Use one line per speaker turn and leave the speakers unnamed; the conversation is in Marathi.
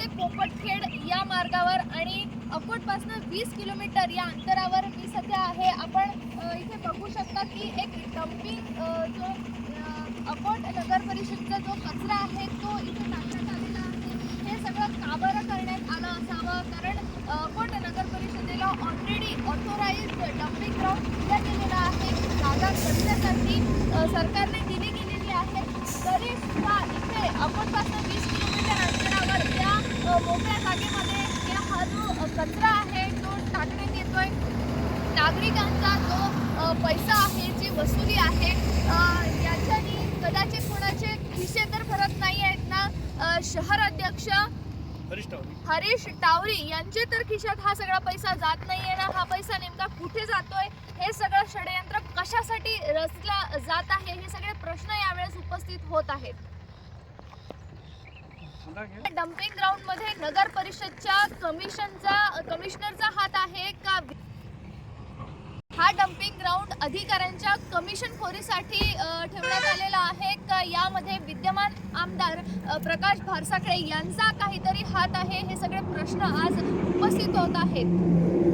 ते पोपटखेड या मार्गावर आणि अकोटपासनं वीस किलोमीटर या अंतरावर मी सध्या आहे. आपण इथे बघू शकता की एक डम्पिंग जो अकोट नगर परिषदचा जो कचरा आहे तो इथे टाकण्यात आलेला आहे. हे सगळं का बरं करण्यात आलं असावं? कारण अकोट नगर परिषदेला ऑलरेडी ऑथोराईज डम्पिंग ग्राउंड दिला गेलेला आहे. जागा करण्यासाठी सरकारने दिली गेलेली आहे तरी सुद्धा इथे अकोटपासून वीस किलोमीटर अंतरावर त्या अ, मोकळ्या जागेमध्ये या हा जो कचरा आहे तो टाकण्यात येतोय. नागरिकांचा जो पैसा आहे जी वसुली आहे याच्यानी कदाचित कोणाचे खिसे तर भरत नाही आहेत ना? शहर अध्यक्ष हरीश टावरी यांचे तर खिशात हा सगळा पैसा जात नाहीये ना? हा पैसा नेमका कुठे जातोय? हे सगळं षडयंत्र कशासाठी रचला जात आहे? हे सगळे प्रश्न यावेळेस उपस्थित होत आहेत. डम्पिंग ग्राउंडमध्ये नगर परिषदच्या कमिशनचा कमिशनरचा हात आहे का? हा डम्पिंग ग्राउंड अधिकाऱ्यांच्या कमिशन खोरीसाठी ठेवण्यात आलेला आहे का? यामध्ये विद्यमान आमदार प्रकाश भारसाकडे यांचा काहीतरी हात आहे. हे सगळे प्रश्न आज उपस्थित होत आहेत.